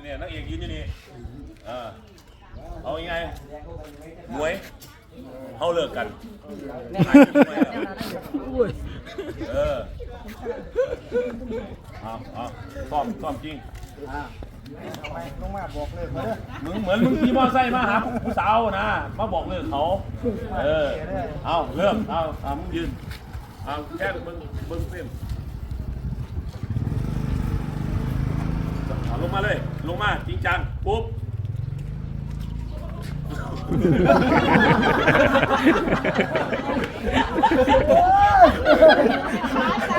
เนี่ยนักเอกยืนอยู่นี่เออเอายังไงมวยเขาเลิกกันหายไปแล้วเออ เอาเอาซ้อมซ้อมจริงลงมาบอกเลยมาเด้อมึงเหมือนมึงขี่มอไซค์มาหาผู้สาวนะ มาบอกเลิกเขา เออ เอาเริ่มเอาเอามึงยืน เอาแค่มึงมึงเส้นเอาลงมาเลย ลงมาจริงจัง ปุ๊บ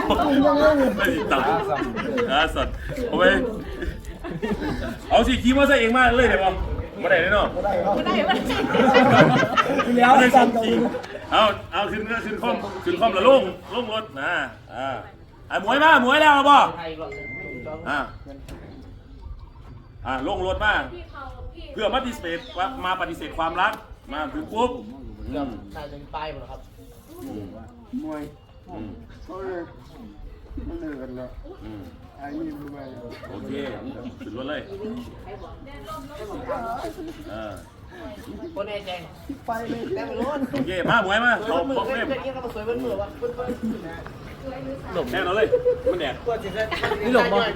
ไม่ ติดตามอาสัตว์เอาไปเอาสิขี่มอไซค์เองมาเลยเดี๋ยวบอกมาได้เลยเนาะได้ครับไม่ได้ไม่ได้แล้วไม่ได้สั่ส่งงตัวจริงเอาเอาขึ้นขึ้นคอมขึ้นคอมแล้วลงลงรถนะอ่าไอะหมวยมาหมวยแล้วหรอบ่อ่าอ่าลงรถมาเขาเพื่อมาปฏิเสธว่ามาปฏิเสธความรักมาถึงปุ๊บอืมน่าจะตายหมดแล้วครับมวย เขาเลยไม่เลิกกันแล้วอืมอ้นี่รู้ไหมโอเคขึ้นรถเลยเออคนแน่ใจไปเลยแต่ไม่รู้โอเคมาหมวยมาเขาบนมือเขาเพื่เล่อมเพื่อนก็มาสวยบนมือวะเพื่อนเพื่อนแน่นอนเลย มันแดดนี่หลบ่อะ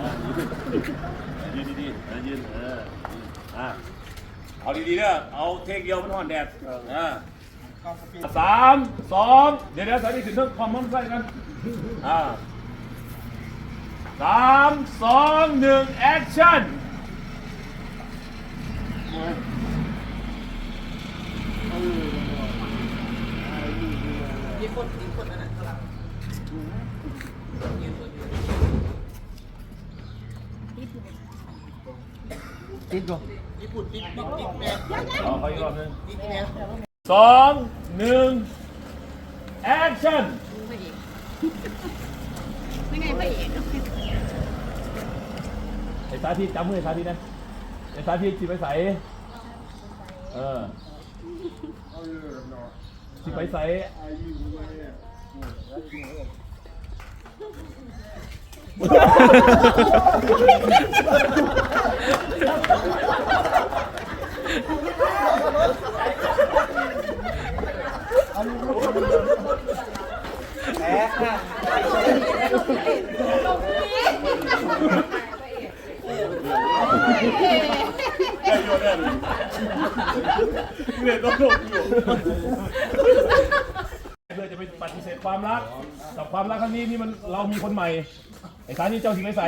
อะยืนดีๆอะยืนเอออะ เอาดีๆเด้อเอาเทคเดียวมันห่อนแดดอะสามสองเดี๋ยวเดี๋ยวสายนี้ถึงเรื่องความมั่นใจกันอ่าสามสองหนึ่งแอคชั่นมีคนมีคนนั่นน่ะข้างหลัง ติดก่อนญี่ปุ่นปิดปิดปิดแม่เอเขาอีกรอบนึงปิดแม่สองหนึ่งแอคชั่นไม่ไงพระเอกไอ้สาธิตจำมือไอ้สาธิตนะไอ้สาธิตสิไปใสเออเขาเลิกกันเนาะสิไปใส่ ไอ้นี่รู้ไหมเนี่ยเนี่ยต้องลงอยู่เพื่อจะไปปฏิเสธความรักกับความรักครั้งนี้นี่มันเรามีคนใหม่ ไอ้สาธิตเจ้าสิไปใส่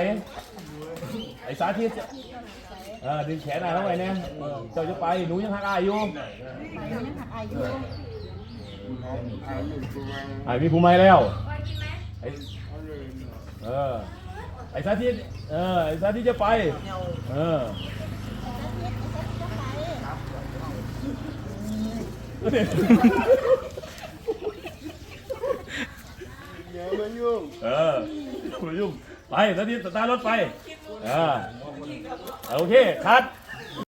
ไอ้สาธิตเออดึงแขนอะไรเข้าไปเนี่ยเจ้าจะไปหนูยังหักอายอยู่ไอ้นี่รู้ไหมไอ้มีผู้ใหม่แล้ว ไหมไอ้เขาเลิกเนาะเออไอ้สาธิตเออไอ้สาธิตจะไป เอออย่ามายุ่งเออคุณยุ่งไปสาธิตสตาร์ทรถไปเออโอเคคัด